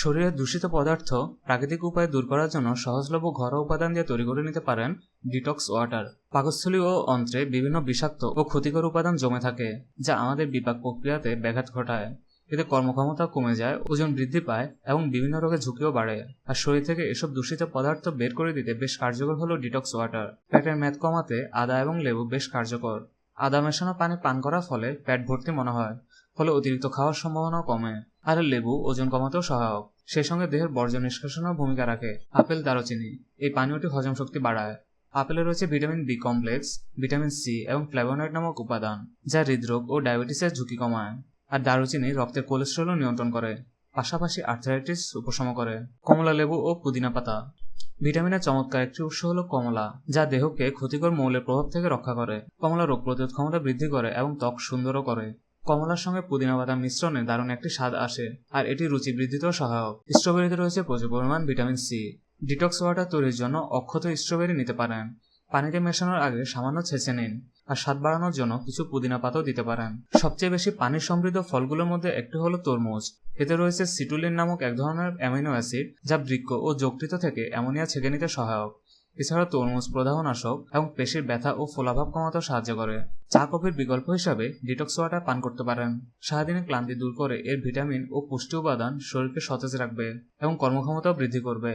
শরীরের দূষিত পদার্থ প্রাকৃতিক উপায়ে দূর করার জন্য সহজলভ্য ঘরোয়া উপাদান দিয়ে তৈরি করে নিতে পারেন ডিটক্স ওয়াটার। পাকস্থলী ও অন্ত্রে বিভিন্ন বিষাক্ত ও ক্ষতিকর উপাদান জমে থাকে, যা আমাদের বিপাক প্রক্রিয়াতে ব্যাঘাত ঘটায়। এতে কর্মক্ষমতা কমে যায়, ওজন বৃদ্ধি পায় এবং বিভিন্ন রোগের ঝুঁকিও বাড়ে। আর শরীর থেকে এসব দূষিত পদার্থ বের করে দিতে বেশ কার্যকর হলো ডিটক্স ওয়াটার। পেটের মেদ কমাতে আদা এবং লেবু বেশ কার্যকর। আদা মেশানো পানি পান করার ফলে পেট ভর্তি মনে হয়, ফলে অতিরিক্ত খাওয়ার সম্ভাবনাও কমে। আর লেবু ওজন কমাতেও সহায়ক। সেই সঙ্গে দেহের বর্জ্য নিষ্কাশনেও ভূমিকা রাখে। আপেল, দারুচিনি, এই পানীয়টি হজম শক্তি বাড়ায়। আপেলে রয়েছে vitamin B complex, vitamin C এবং ফ্ল্যাভোনয়েড নামক উপাদান, যা হৃদরোগ ও ডায়াবেটিসের ঝুঁকি কমায়। আর দারুচিনি রক্তের কোলেস্ট্রলও নিয়ন্ত্রণ করে, পাশাপাশি আর্থারাইটিস উপশম করে। কমলা লেবু ও পুদিনা পাতা। ভিটামিনের চমৎকার একটি উৎস হলো কমলা, যা দেহকে ক্ষতিকর মৌলের প্রভাব থেকে রক্ষা করে। কমলা রোগ প্রতিরোধ ক্ষমতা বৃদ্ধি করে এবং ত্বক সুন্দরও করে। কমলার সঙ্গে পুদিনা পাতা মিশ্রণে দারুণ একটি স্বাদ আসে, আর এটি রুচি বৃদ্ধিতেও সহায়ক। স্ট্রবেরিতে রয়েছে প্রচুর পরিমাণ ভিটামিন সি। ডিটক্স ওয়াটার তৈরির জন্য অক্ষত স্ট্রবেরি নিতে পারেন। পানিতে মেশানোর আগে সামান্য ছেঁচে নিন, আর স্বাদ বাড়ানোর জন্য কিছু পুদিনা পাতাও দিতে পারেন। সবচেয়ে বেশি পানি সমৃদ্ধ ফলগুলোর মধ্যে একটি হলো তরমুজ। এতে রয়েছে সিটুলিন নামক এক ধরনের অ্যামিনো অ্যাসিড, যা বৃক্ষ ও যকৃত থেকে অ্যামোনিয়া ছেঁকে নিতে সহায়ক। এছাড়া তরমুজ প্রদাহনাশক এবং পেশির ব্যথা ও ফোলাভাব কমাতেও সাহায্য করে। চা, কফির বিকল্প হিসাবে ডিটক্স ওয়াটার পান করতে পারেন। সারাদিনে ক্লান্তি দূর করে এর ভিটামিন ও পুষ্টি উপাদান শরীরকে সতেজ রাখবে এবং কর্মক্ষমতাও বৃদ্ধি করবে।